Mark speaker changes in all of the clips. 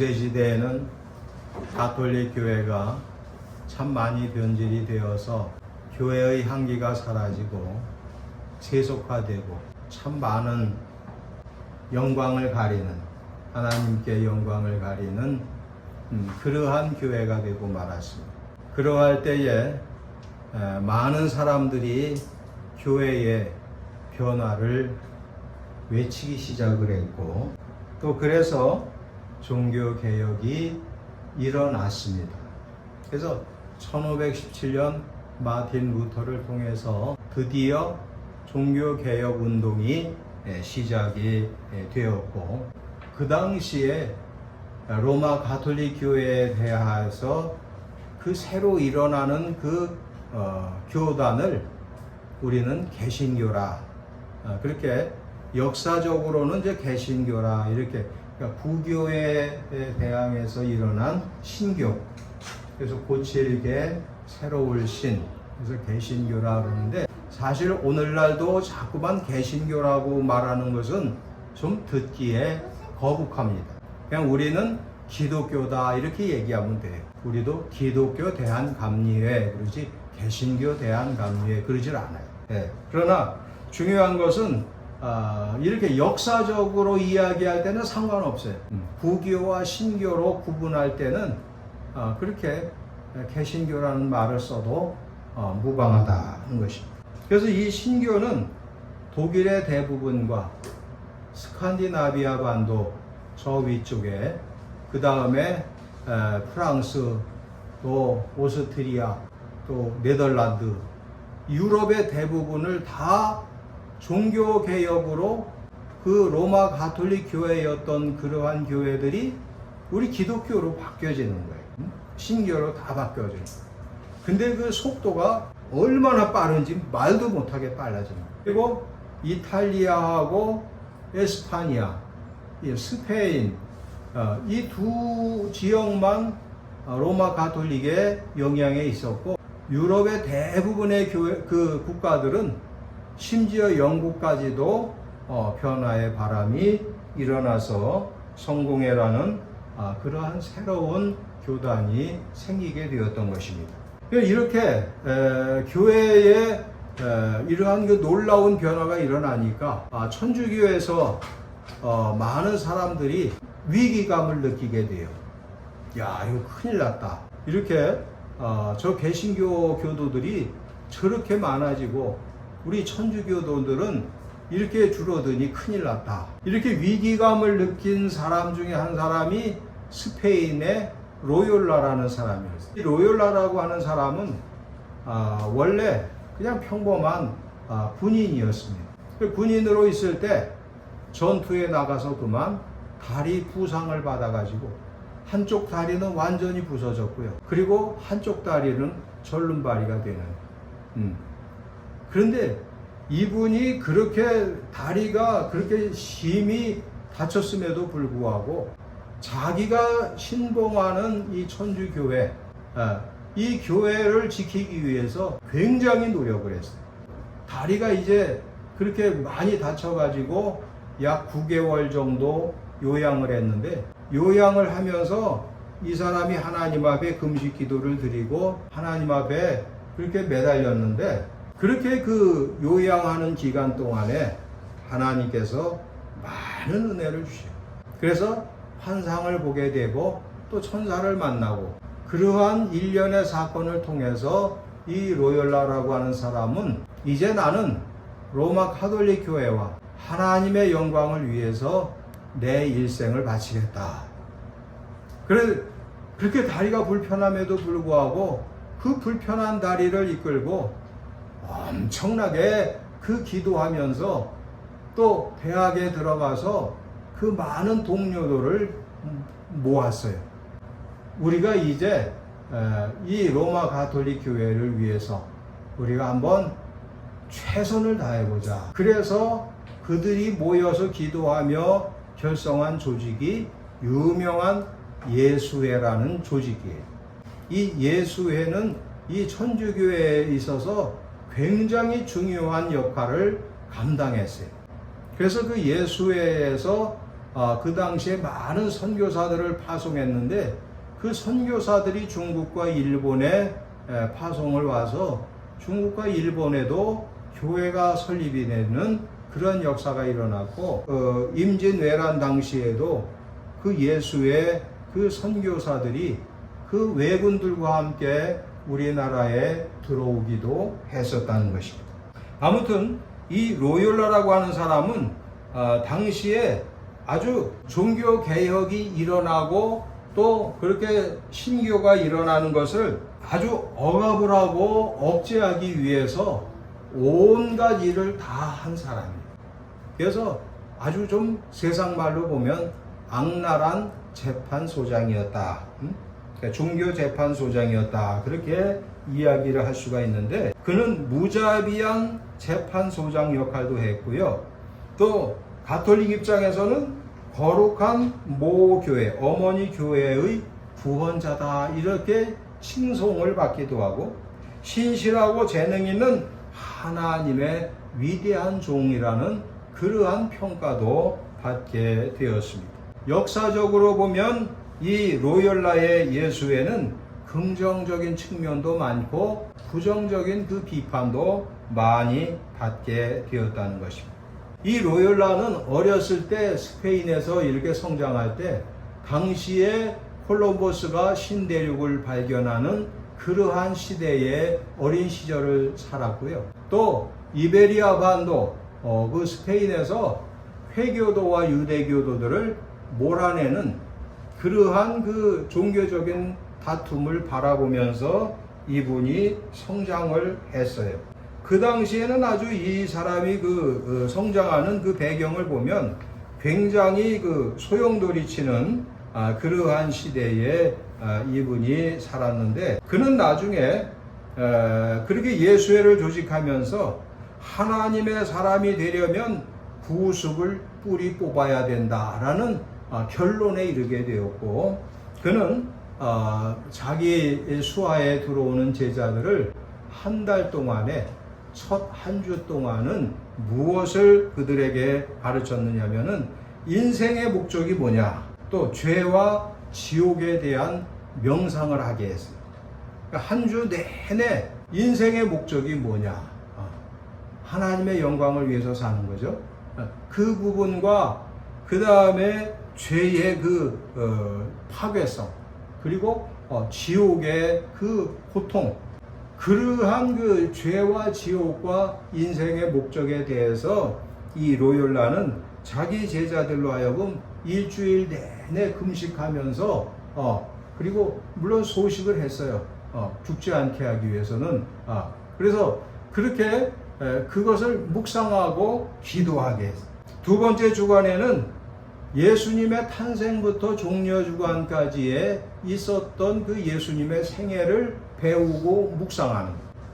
Speaker 1: 중세시대에는 가톨릭 교회가 참 많이 변질이 되어서 교회의 향기가 사라지고 세속화되고 참 많은 영광을 가리는 하나님께 영광을 가리는 음, 그러한 교회가 되고 말았습니다. 그러할 때에 에, 많은 사람들이 교회의 변화를 외치기 시작을 했고 또 그래서 종교 개혁이 일어났습니다. 그래서 1517년 마틴 루터를 통해서 드디어 종교 개혁 운동이 예, 시작이 예, 되었고 그 당시에 로마 가톨릭 교회에 대하여서 그 새로 일어나는 그 어, 교단을 우리는 개신교라 어, 그렇게 역사적으로는 이제 개신교라 이렇게 그러니까 부교에 대항해서 일어난 신교 그래서 고칠게 새로울 신 그래서 개신교라 그러는데 사실 오늘날도 자꾸만 개신교라고 말하는 것은 좀 듣기에 거북합니다. 그냥 우리는 기독교다 이렇게 얘기하면 돼요. 우리도 기독교 대한감리회 그러지 개신교 대한감리회 그러질 않아요. 예. 그러나 중요한 것은 아, 이렇게 역사적으로 이야기할 때는 상관없어요. 음. 부교와 신교로 구분할 때는 아, 그렇게 개신교라는 말을 써도 어, 무방하다는 것입니다. 그래서 이 신교는 독일의 대부분과 스칸디나비아 반도 저 위쪽에 그 다음에 프랑스 또 오스트리아 또 네덜란드 유럽의 대부분을 다 종교 개혁으로 그 로마 가톨릭 교회였던 그러한 교회들이 우리 기독교로 바뀌어지는 거예요. 신교로 다 바뀌어져요. 근데 그 속도가 얼마나 빠른지 말도 못하게 빨라집니다. 그리고 이탈리아하고 에스파니아, 스페인 어, 이두 지역만 로마 가톨릭의 영향에 있었고 유럽의 대부분의 교회, 그 국가들은 심지어 영국까지도 어, 변화의 바람이 일어나서 성공회라는 아, 그러한 새로운 교단이 생기게 되었던 것입니다. 이렇게 에, 교회에 에, 이러한 그 놀라운 변화가 일어나니까 아, 천주교에서 어, 많은 사람들이 위기감을 느끼게 돼요. 야, 이거 큰일 났다. 이렇게 어, 저 개신교 교도들이 저렇게 많아지고 우리 천주교도들은 이렇게 줄어드니 큰일 났다. 이렇게 위기감을 느낀 사람 중에 한 사람이 스페인의 로욜라라는 사람이었어요. 이 로욜라라고 하는 사람은 아, 원래 그냥 평범한 아, 군인이었습니다. 그 군인으로 있을 때 전투에 나가서 그만 다리 부상을 받아가지고 한쪽 다리는 완전히 부서졌고요. 그리고 한쪽 다리는 절름발이가 되는. 음. 그런데 이분이 그렇게 다리가 그렇게 심히 다쳤음에도 불구하고 자기가 신봉하는 이 천주교회, 아, 이 교회를 지키기 위해서 굉장히 노력을 했어요. 다리가 이제 그렇게 많이 다쳐가지고 약 9개월 정도 요양을 했는데 요양을 하면서 이 사람이 하나님 앞에 금식 기도를 드리고 하나님 앞에 그렇게 매달렸는데 그렇게 그 요양하는 기간 동안에 하나님께서 많은 은혜를 주셔요. 그래서 환상을 보게 되고 또 천사를 만나고 그러한 일련의 사건을 통해서 이 로열라라고 하는 사람은 이제 나는 로마 카톨릭 교회와 하나님의 영광을 위해서 내 일생을 바치겠다. 그래, 그렇게 다리가 불편함에도 불구하고 그 불편한 다리를 이끌고 엄청나게 그 기도하면서 또 대학에 들어가서 그 많은 동료들을 모았어요. 우리가 이제 이 로마 가톨릭 교회를 위해서 우리가 한번 최선을 다해보자. 그래서 그들이 모여서 기도하며 결성한 조직이 유명한 예수회라는 조직이에요. 이 예수회는 이 천주교회에 있어서 굉장히 중요한 역할을 감당했어요. 그래서 그 예수회에서 아, 그 당시에 많은 선교사들을 파송했는데 그 선교사들이 중국과 일본에 에, 파송을 와서 중국과 일본에도 교회가 설립이 되는 그런 역사가 일어났고 어, 임진왜란 당시에도 그 예수의 그 선교사들이 그 왜군들과 함께 우리나라에 들어오기도 했었다는 것입니다. 아무튼 이 로욜라라고 하는 사람은 아, 당시에 아주 종교 개혁이 일어나고 또 그렇게 신교가 일어나는 것을 아주 억압을 하고 억제하기 위해서 온갖 일을 다 한 사람이에요. 그래서 아주 좀 세상 말로 보면 악랄한 재판소장이었다. 음? 그러니까 종교 재판소장이었다. 그렇게 이야기를 할 수가 있는데 그는 무자비한 재판소장 역할도 했고요. 또 가톨릭 입장에서는 거룩한 모 교회, 어머니 교회의 구원자다. 이렇게 칭송을 받기도 하고 신실하고 재능 있는 하나님의 위대한 종이라는 그러한 평가도 받게 되었습니다. 역사적으로 보면 이 로열라의 예수에는 긍정적인 측면도 많고 부정적인 그 비판도 많이 받게 되었다는 것입니다. 이 로열라는 어렸을 때 스페인에서 이렇게 성장할 때 당시에 콜럼버스가 신대륙을 발견하는 그러한 시대의 어린 시절을 살았고요. 또 이베리아 반도 어, 그 스페인에서 회교도와 유대교도들을 몰아내는 그러한 그 종교적인 다툼을 바라보면서 이분이 성장을 했어요. 그 당시에는 아주 이 사람이 그 어, 성장하는 그 배경을 보면 굉장히 그 소용돌이치는 아, 그러한 시대에 아, 이분이 살았는데 그는 나중에 에, 그렇게 예수회를 조직하면서 하나님의 사람이 되려면 구습을 뿌리 뽑아야 된다라는 아, 결론에 이르게 되었고 그는 아, 자기 수하에 들어오는 제자들을 한 달 동안에 첫 한 주 동안은 무엇을 그들에게 가르쳤느냐면은 인생의 목적이 뭐냐 또 죄와 지옥에 대한 명상을 하게 했어요. 한 주 내내 인생의 목적이 뭐냐 어, 하나님의 영광을 위해서 사는 거죠. 어, 그 부분과 그 다음에 죄의 그 어, 파괴성 그리고 어, 지옥의 그 고통 그러한 그 죄와 지옥과 인생의 목적에 대해서 이 로열라는 자기 제자들로 하여금 일주일 내내 금식하면서 어 그리고 물론 소식을 했어요. 어 죽지 않게 하기 위해서는 아 그래서 그렇게 에, 그것을 묵상하고 기도하게 했어요. 두 번째 주간에는 예수님의 탄생부터 종려 주간까지에 있었던 그 예수님의 생애를 배우고 묵상하는.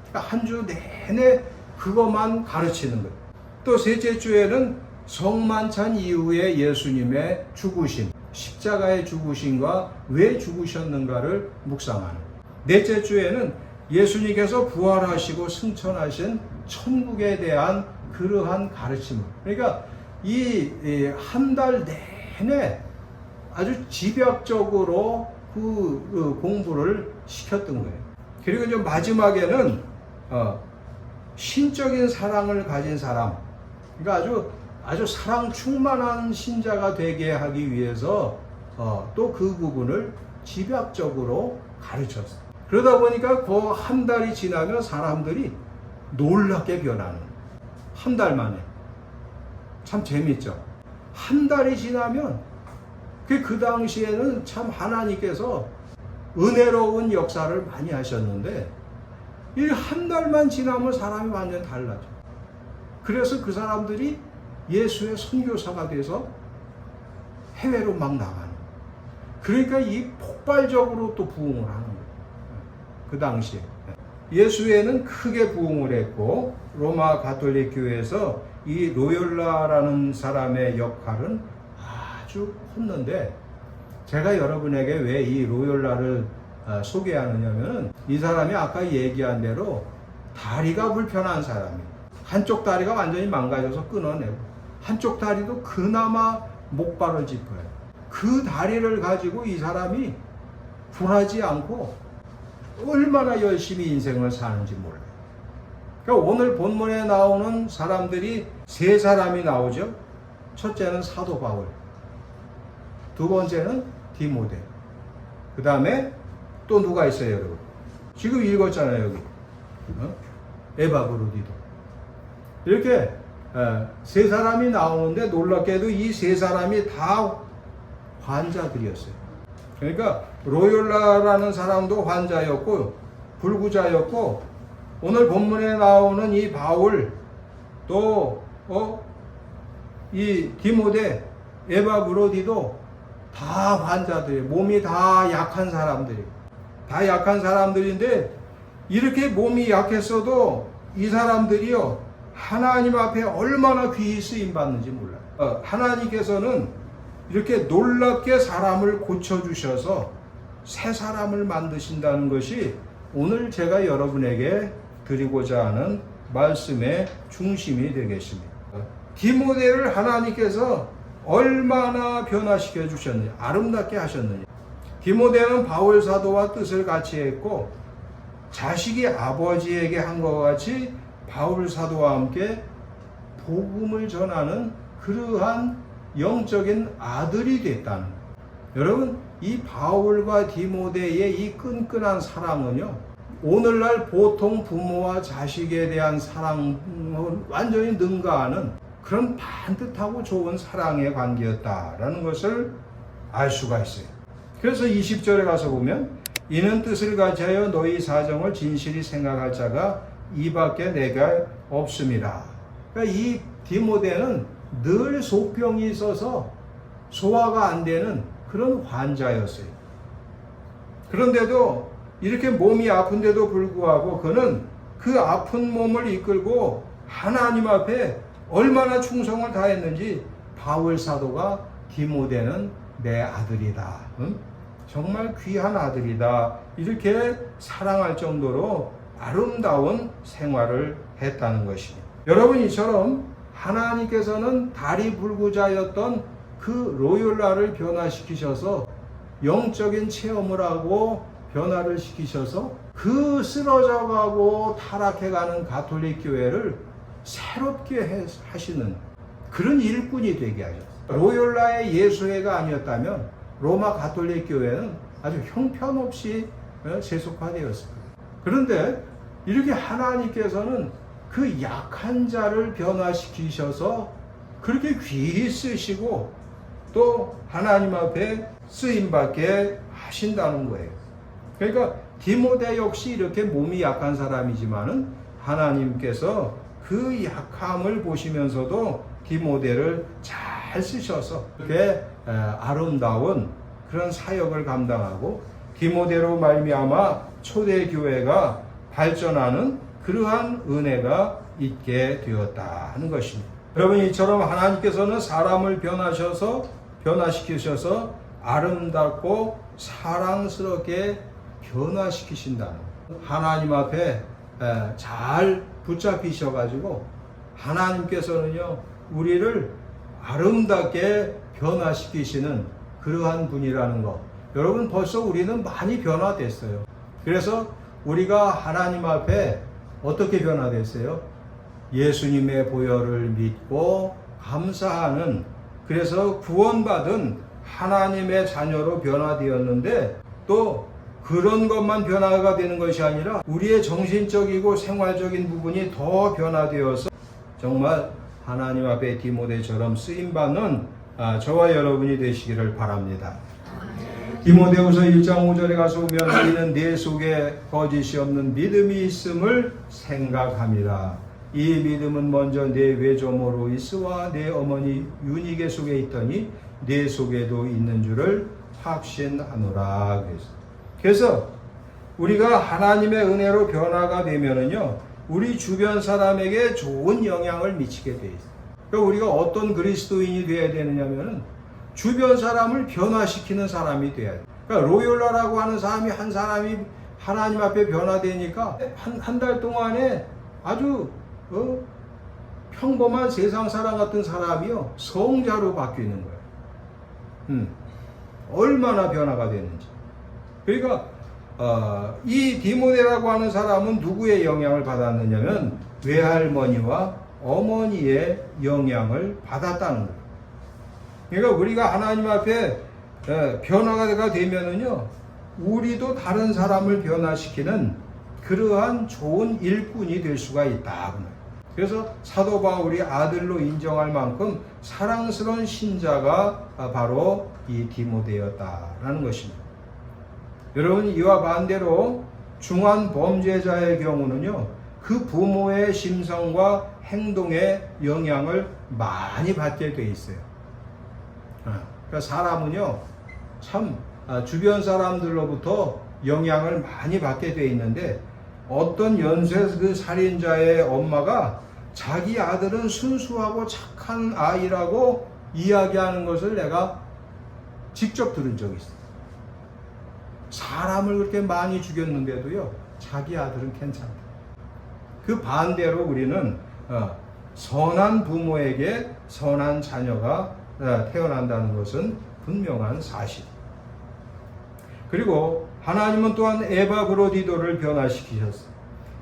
Speaker 1: 그러니까 한 주 내내 그것만 가르치는 거예요. 또 셋째 주에는 성만찬 이후에 예수님의 죽으심, 십자가의 죽으심과 왜 죽으셨는가를 묵상하는. 넷째 주에는 예수님께서 부활하시고 승천하신 천국에 대한 그러한 가르침. 그러니까 이 한 달 내내 아주 집약적으로 그, 그 공부를 시켰던 거예요. 그리고 이제 마지막에는 어, 신적인 사랑을 가진 사람, 그러니까 아주 아주 사랑 충만한 신자가 되게 하기 위해서 어, 또 그 부분을 집약적으로 가르쳤어요. 그러다 보니까 그 한 달이 지나면 사람들이 놀랍게 변하는 한 달 만에 참 재밌죠. 한 달이 지나면 그, 그 당시에는 참 하나님께서 은혜로운 역사를 많이 하셨는데 이 한 달만 지나면 사람이 완전 달라져. 그래서 그 사람들이 예수의 선교사가 돼서 해외로 막 나가는. 그러니까 이 폭발적으로 또 부흥을 하는 거예요. 그 당시에. 예수에는 크게 부흥을 했고 로마 가톨릭 교회에서 이 로열라라는 사람의 역할은 아주 컸는데 제가 여러분에게 왜 이 로열라를 아, 소개하느냐면 이 사람이 아까 얘기한 대로 다리가 불편한 사람이에요. 한쪽 다리가 완전히 망가져서 끊어내고 한쪽 다리도 그나마 목발을 짚어요. 그 다리를 가지고 이 사람이 굴하지 않고 얼마나 열심히 인생을 사는지. 그러니까 오늘 본문에 나오는 사람들이 세 사람이 나오죠. 첫째는 사도 바울, 두 번째는 디모데, 그 다음에 또 누가 있어요, 여러분? 지금 읽었잖아요, 여기. 어? 에바브로디도. 이렇게 에, 세 사람이 나오는데 놀랍게도 이 세 사람이 다 환자들이었어요. 그러니까 로열라라는 사람도 환자였고 불구자였고 오늘 본문에 나오는 이 바울 또 어? 이 디모데 에바브로디도 다 환자들이 몸이 다 약한 사람들이 다 약한 사람들인데 이렇게 몸이 약했어도 이 사람들이요 하나님 앞에 얼마나 귀히 쓰임 받는지 몰라요. 어, 하나님께서는 이렇게 놀랍게 사람을 고쳐 주셔서 새 사람을 만드신다는 것이 오늘 제가 여러분에게 드리고자 하는 말씀의 중심이 되겠습니다. 디모데를 하나님께서 얼마나 변화시켜 주셨느냐, 아름답게 하셨느냐. 디모데는 바울 사도와 뜻을 같이 했고 자식이 아버지에게 한 것 같이 바울 사도와 함께 복음을 전하는 그러한 영적인 아들이 됐다는. 여러분 이 바울과 디모데의 이 끈끈한 사랑은요 오늘날 보통 부모와 자식에 대한 사랑을 완전히 능가하는 그런 반듯하고 좋은 사랑의 관계였다라는 것을 알 수가 있어요. 그래서 20절에 가서 보면 이는 뜻을 가지하여 너희 사정을 진실히 생각할 자가 이밖에 내가 없습니다. 그러니까 이 디모데는 늘 소병이 있어서 소화가 안 되는 그런 환자였어요. 그런데도 이렇게 몸이 아픈데도 불구하고 그는 그 아픈 몸을 이끌고 하나님 앞에 얼마나 충성을 다했는지 바울 사도가 디모데는 내 아들이다. 응? 정말 귀한 아들이다. 이렇게 사랑할 정도로 아름다운 생활을 했다는 것입니다. 여러분 이처럼 하나님께서는 다리 불구자였던 그 로율라를 변화시키셔서 영적인 체험을 하고 변화를 시키셔서 그 쓰러져 가고 타락해 가는 가톨릭 교회를 새롭게 하시는 그런 일꾼이 되게 하셨어요. 로율라의 예수회가 아니었다면 로마 가톨릭 교회는 아주 형편없이 세속화되었을 거예요. 그런데 이렇게 하나님께서는 그 약한 자를 변화시키셔서 그렇게 귀히 쓰시고 또 하나님 앞에 쓰임받게 하신다는 거예요. 그러니까 디모데 역시 이렇게 몸이 약한 사람이지만은 하나님께서 그 약함을 보시면서도 디모데를 잘 쓰셔서 이렇게 아름다운 그런 사역을 감당하고 디모데로 말미암아 초대 교회가 발전하는 그러한 은혜가 있게 되었다 하는 것입니다. 여러분 이처럼 하나님께서는 사람을 변하셔서 변화시키셔서 아름답고 사랑스럽게 변화시키신다는 하나님 앞에 잘 붙잡히셔 가지고 하나님께서는요 우리를 아름답게 변화시키시는 그러한 분이라는 것. 여러분 벌써 우리는 많이 변화됐어요. 그래서 우리가 하나님 앞에 어떻게 변화됐어요? 예수님의 보혈을 믿고 감사하는 그래서 구원받은 하나님의 자녀로 변화되었는데 또 그런 것만 변화가 되는 것이 아니라 우리의 정신적이고 생활적인 부분이 더 변화되어서 정말 하나님 앞에 디모데처럼 쓰임받는 아, 저와 여러분이 되시기를 바랍니다. 디모데후서 1장 5절에 가서 보면 이는 내 속에 거짓이 없는 믿음이 있음을 생각함이라. 이 믿음은 먼저 내 외조모 로이스와 내 어머니 유니게 속에 있더니 내 속에도 있는 줄을 확신하노라. 그 래서 우리가 하나님의 은혜로 변화가 되면은요, 우리 주변 사람에게 좋은 영향을 미치게 돼 있어요. 그러니까 우리가 어떤 그리스도인이 되어야 되느냐면은 주변 사람을 변화시키는 사람이 돼야 돼. 그러니까 로열라라고 하는 사람이 한 사람이 하나님 앞에 변화되니까 한 한 달 동안에 아주 어? 평범한 세상 사람 같은 사람이요 성자로 바뀌는 거예요. 음, 얼마나 변화가 됐는지. 그러니까 어, 이 디모데라고 하는 사람은 누구의 영향을 받았느냐면 외할머니와 어머니의 영향을 받았다는 거예요. 그러니까 우리가 하나님 앞에 에, 변화가 되면은요, 우리도 다른 사람을 변화시키는 그러한 좋은 일꾼이 될 수가 있다. 그래서 사도 바울이 아들로 인정할 만큼 사랑스러운 신자가 바로 이 디모데였다라는 것입니다. 여러분 이와 반대로 중한 범죄자의 경우는요 그 부모의 심성과 행동에 영향을 많이 받게 돼 있어요. 아, 그러니까 사람은요 참 아, 주변 사람들로부터 영향을 많이 받게 돼 있는데 어떤 연쇄 그 살인자의 엄마가 자기 아들은 순수하고 착한 아이라고 이야기하는 것을 내가 직접 들은 적이 있어요. 사람을 그렇게 많이 죽였는데도요, 자기 아들은 괜찮다. 그 반대로 우리는 어, 선한 부모에게 선한 자녀가 어, 태어난다는 것은 분명한 사실. 그리고 하나님은 또한 에바 브로디도를 변화시키셨어요.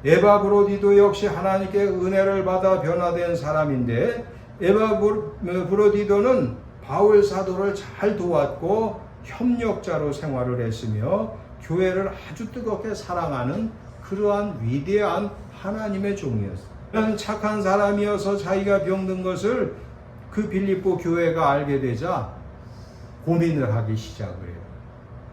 Speaker 1: 에바 브로디도 역시 하나님께 은혜를 받아 변화된 사람인데 에바 브로디도는 바울 사도를 잘 도왔고 협력자로 생활을 했으며 교회를 아주 뜨겁게 사랑하는 그러한 위대한 하나님의 종이었어요. 착한 사람이어서 자기가 병든 것을 그 빌립보 교회가 알게 되자 고민을 하기 시작을 해요.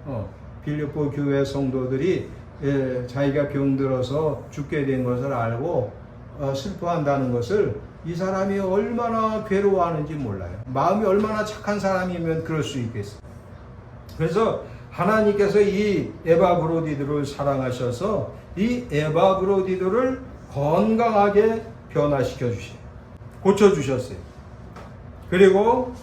Speaker 1: 어, 빌립보 교회 성도들이 예, 자기가 병들어서 죽게 된 것을 알고 어, 슬퍼한다는 것을 이 사람이 얼마나 괴로워하는지 몰라요. 마음이 얼마나 착한 사람이면 그럴 수 있겠어요. 그래서 하나님께서 이 에바브로디들을 사랑하셔서 이 에바브로디들을 건강하게 변화시켜 주시 고쳐 주셨어요. 그리고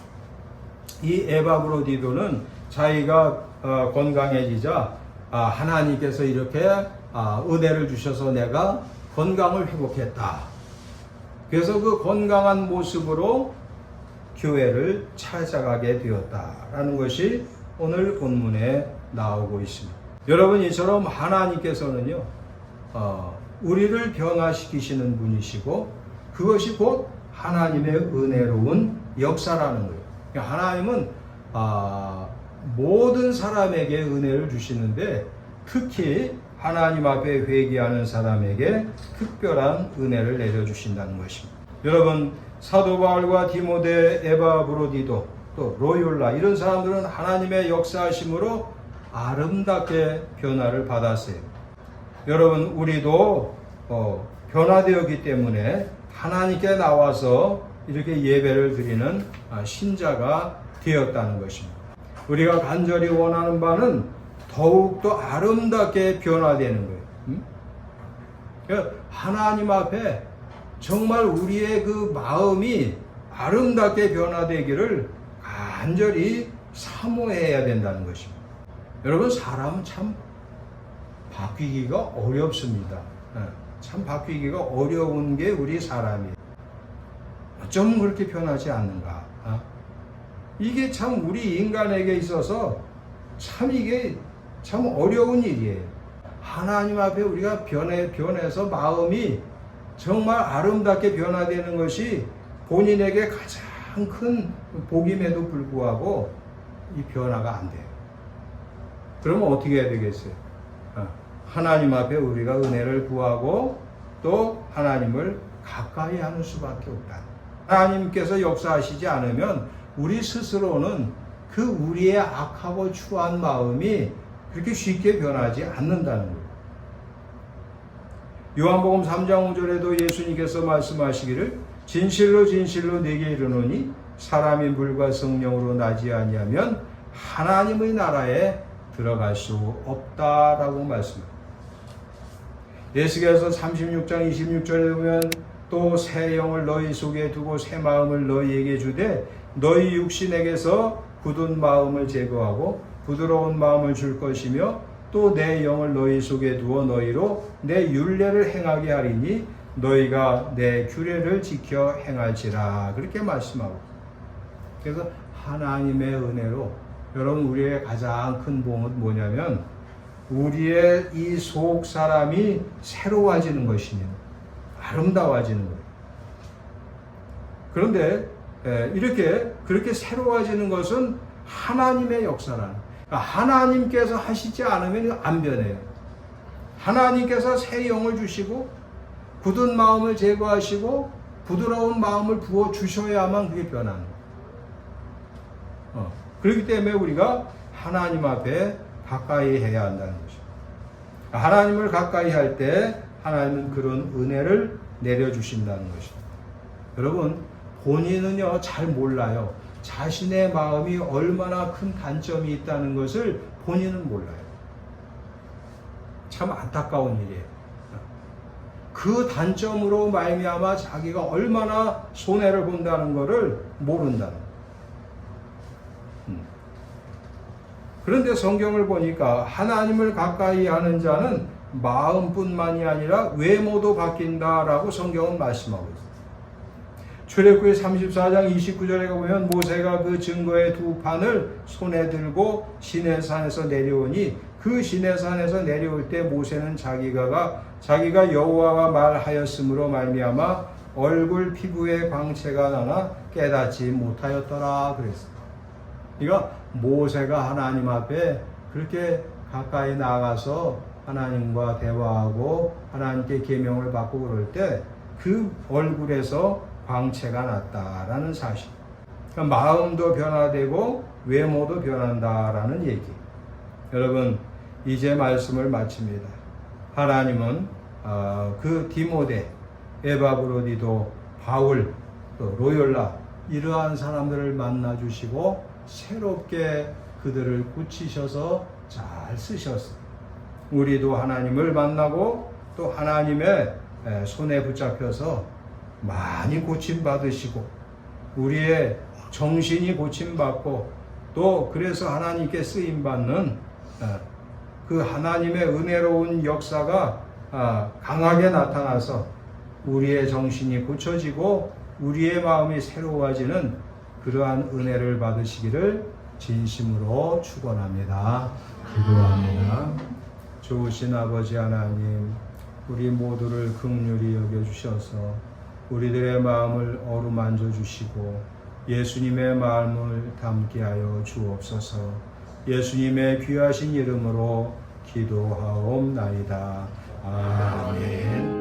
Speaker 1: 이 에바브로디도는 자기가 어, 건강해지자 아, 하나님께서 이렇게 아, 은혜를 주셔서 내가 건강을 회복했다. 그래서 그 건강한 모습으로 교회를 찾아가게 되었다라는 것이 오늘 본문에 나오고 있습니다. 여러분 이처럼 하나님께서는요, 어, 우리를 변화시키시는 분이시고 그것이 곧 하나님의 은혜로운 역사라는 거예요. 그러니까 하나님은 아, 모든 사람에게 은혜를 주시는데 특히 하나님 앞에 회개하는 사람에게 특별한 은혜를 내려주신다는 것입니다. 여러분 사도 바울과 디모데, 에바 브로디도 또 로율라 이런 사람들은 하나님의 역사하심으로 아름답게 변화를 받았어요. 여러분 우리도 어, 변화되었기 때문에 하나님께 나와서 이렇게 예배를 드리는 아, 신자가 되었다는 것입니다. 우리가 간절히 원하는 바는 더욱더 아름답게 변화되는 거예요. 음? 그러니까 하나님 앞에 정말 우리의 그 마음이 아름답게 변화되기를 간절히 사모해야 된다는 것입니다. 여러분, 사람은 참 바뀌기가 어렵습니다. 예, 참 바뀌기가 어려운 게 우리 사람이에요. 어쩜 그렇게 변하지 않는가? 어? 이게 참 우리 인간에게 있어서 참 이게 참 어려운 일이에요. 하나님 앞에 우리가 변해, 변해서 마음이 정말 아름답게 변화되는 것이 본인에게 가장 큰 복임에도 불구하고 이 변화가 안 돼요. 그러면 어떻게 해야 되겠어요? 어, 하나님 앞에 우리가 은혜를 구하고 또 하나님을 가까이 하는 수밖에 없다. 하나님께서 역사하시지 않으면 우리 스스로는 그 우리의 악하고 추한 마음이 그렇게 쉽게 변하지 않는다는 거예요. 요한복음 3장 5절에도 예수님께서 말씀하시기를 진실로 진실로 내게 이르노니 사람이 물과 성령으로 나지 아니하면 하나님의 나라에 들어갈 수 없다라고 말씀합니다. 예수께서 36장 26절에 보면 또 새 영을 너희 속에 두고 새 마음을 너희에게 주되 너희 육신에게서 굳은 마음을 제거하고 부드러운 마음을 줄 것이며 또 내 영을 너희 속에 두어 너희로 내 윤례를 행하게 하리니 너희가 내 규례를 지켜 행할지라 그렇게 말씀하고 그래서 하나님의 은혜로 여러분 우리의 가장 큰 복은 뭐냐면 우리의 이 속 사람이 새로워지는 것이니 아름다워지는 거예요. 그런데 에, 이렇게 그렇게 새로워지는 것은 하나님의 역사라는 그러니까 하나님께서 하시지 않으면 안 변해요. 하나님께서 새 영을 주시고 굳은 마음을 제거하시고 부드러운 마음을 부어 주셔야만 그게 변하는 거예요. 어, 그렇기 때문에 우리가 하나님 앞에 가까이 해야 한다는 것이죠. 하나님을 가까이 할 때 하나님은 그런 은혜를 내려주신다는 것이죠. 여러분, 본인은요, 잘 몰라요. 자신의 마음이 얼마나 큰 단점이 있다는 것을 본인은 몰라요. 참 안타까운 일이에요. 그 단점으로 말미암아 자기가 얼마나 손해를 본다는 것을 모른다는. 음. 그런데 성경을 보니까 하나님을 가까이 하는 자는 마음뿐만이 아니라 외모도 바뀐다라고 성경은 말씀하고 있어요. 출애굽기 34장 29절에 보면 모세가 그 증거의 두 판을 손에 들고 시내산에서 내려오니 그 시내산에서 내려올 때 모세는 자기가 자기가 여호와가 말하였으므로 말미암아 얼굴 피부에 광채가 나나 깨닫지 못하였더라 그랬어요. 그러니까 모세가 하나님 앞에 그렇게 가까이 나가서 하나님과 대화하고 하나님께 계명을 받고 그럴 때 그 얼굴에서 광채가 났다라는 사실. 그러니까 마음도 변화되고 외모도 변한다라는 얘기. 여러분 이제 말씀을 마칩니다. 하나님은 어, 그 디모데, 에바브로디도, 바울, 또 로열라 이러한 사람들을 만나 주시고 새롭게 그들을 굳히셔서 잘 쓰셨어요. 우리도 하나님을 만나고 또 하나님의 에, 손에 붙잡혀서 많이 고침 받으시고 우리의 정신이 고침 받고 또 그래서 하나님께 쓰임 받는 어, 그 하나님의 은혜로운 역사가 아, 강하게 나타나서 우리의 정신이 고쳐지고 우리의 마음이 새로워지는 그러한 은혜를 받으시기를 진심으로 축원합니다. 기도합니다. 좋으신 아버지 하나님, 우리 모두를 긍휼히 여겨 주셔서 우리들의 마음을 어루만져 주시고 예수님의 마음을 담게 하여 주옵소서. 예수님의 귀하신 이름으로 기도하옵나이다. 아멘.